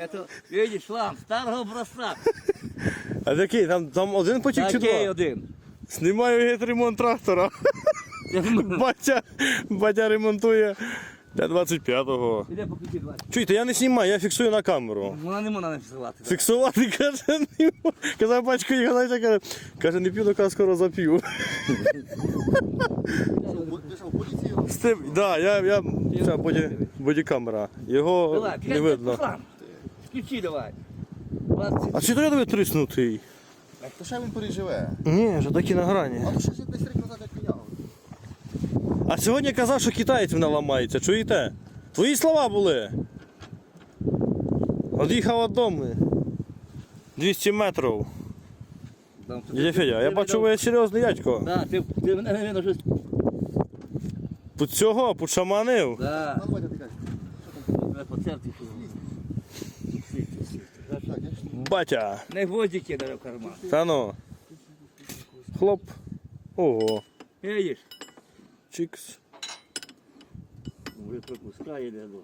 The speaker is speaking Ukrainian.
Это, видиш, шлам, старого образца. А який? Там, там один потік чи Такий два? один. Знімаю гет-ремонт трактора. Батя, батя ремонтує для 25-го. Іде по ключі 20. Чуєте, я не знімаю, я фіксую на камеру. Вона не можна написувати. Фіксувати, каже, не можу. Казав батько, знаєте, каже, каже, не п'ю, доки скоро зап'ю. Тим, да, я, я, ця боді, бодікамера. Його Давай, не видно. Шлам. Включи давай. 20. А чи то я тебе триснутий? То ще він переживе. Ні, вже такі на грані. А то ще десь рік назад як міняв. А сьогодні казав, що китаєць мене ламається, чуєте? Твої слова були. Од'їхав від дому. 200 метрів. Там, Дядя Федя, я бачу, ви серйозний дядько. Да, ти, ти мене не видно. Під цього, під шаманив. Да. По церкві. Батя. Не гвоздики даже в карман. Та ну. Хлоп. Ого. Видиш? Чікс. Вже пропускає де до.